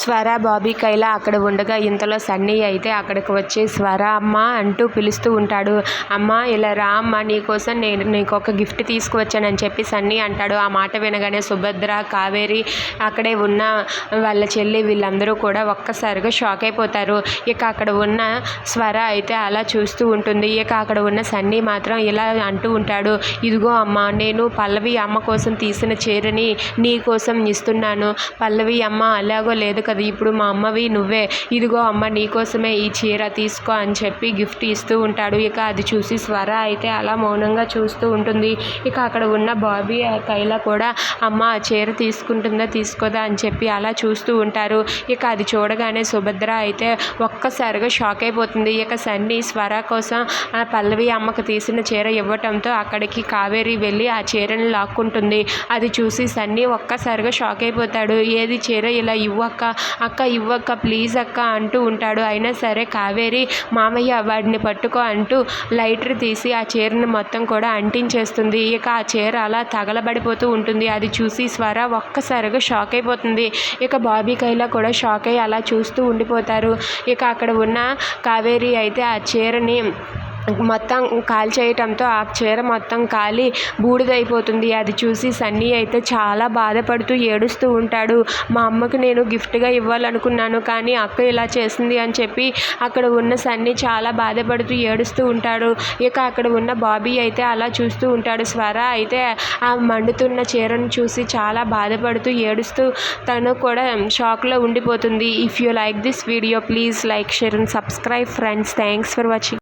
స్వర బాబీ కైలా అక్కడ ఉండగా ఇంతలో సన్నీ అయితే అక్కడికి వచ్చి స్వర అమ్మ అంటూ పిలుస్తూ ఉంటాడు. అమ్మ ఇలా రా అమ్మ నీకోసం నేను నీకు ఒక గిఫ్ట్ తీసుకువచ్చానని చెప్పి సన్నీ అంటాడు. ఆ మాట వినగానే సుభద్ర కావేరి అక్కడే ఉన్న వాళ్ళ చెల్లి వీళ్ళందరూ కూడా ఒక్కసారిగా షాక్ అయిపోతారు. ఇక అక్కడ ఉన్న స్వర అయితే అలా చూస్తూ ఉంటుంది. ఇక అక్కడ ఉన్న సన్నీ మాత్రం ఇలా అంటూ ఉంటాడు. ఇదిగో అమ్మ నేను పల్లవి అమ్మ కోసం తీసిన చీరని నీ కోసం ఇస్తున్నాను. పల్లవి అమ్మ అలాగో లేదు కదా ఇప్పుడు మా అమ్మవి నువ్వే. ఇదిగో అమ్మ నీకోసమే ఈ చీర తీసుకో అని చెప్పి గిఫ్ట్ ఇస్తూ ఉంటాడు. ఇక అది చూసి స్వర అయితే అలా మౌనంగా చూస్తూ ఉంటుంది. ఇక అక్కడ ఉన్న బాబీ కైలా కూడా అమ్మ ఆ చీర తీసుకుంటుందా తీసుకోదా? అని చెప్పి అలా చూస్తూ ఉంటారు. ఇక అది చూడగానే సుభద్ర అయితే ఒక్కసారిగా షాక్ అయిపోతుంది. ఇక సన్నీ స్వర కోసం ఆ పల్లవి అమ్మకు తీసిన చీర ఇవ్వటంతో అక్కడికి కావేరి వెళ్ళి ఆ చీరని లాక్కుంటుంది. అది చూసి సన్నీ ఒక్కసారిగా షాక్ అయిపోతాడు. ఏది చీర? ఇలా ఇవ్వక్క అక్క ఇవ్వక్క ప్లీజ్ అక్క అంటూ ఉంటాడు. అయినా సరే కావేరి మామయ్య వాడిని పట్టుకో అంటూ లైటర్ తీసి ఆ చీరను మొత్తం కూడా అంటించేస్తుంది. ఇక ఆ చీర అలా తగలబడిపోతూ ఉంటుంది. అది చూసి స్వర ఒక్కసారిగా షాక్ అయిపోతుంది. ఇక బాబీ కైలా కూడా షాక్ అయ్యి అలా చూస్తూ ఉండిపోతారు. ఇక అక్కడ ఉన్న కావేరి అయితే ఆ చీరని మొత్తం కాల్ చేయటంతో ఆ చీర మొత్తం కాలి బూడిదైపోతుంది. అది చూసి సన్నీ అయితే చాలా బాధపడుతూ ఏడుస్తూ ఉంటాడు. మా అమ్మకు నేను గిఫ్ట్గా ఇవ్వాలనుకున్నాను కానీ అక్క ఇలా చేసింది అని చెప్పి అక్కడ ఉన్న సన్నీ చాలా బాధపడుతూ ఏడుస్తూ ఉంటాడు. ఇక అక్కడ ఉన్న బాబీ అయితే అలా చూస్తూ ఉంటాడు. స్వర అయితే ఆ మండుతున్న చీరను చూసి చాలా బాధపడుతూ ఏడుస్తూ తను కూడా షాక్లో ఉండిపోతుంది. If you like this video please like share and subscribe friends thanks for watching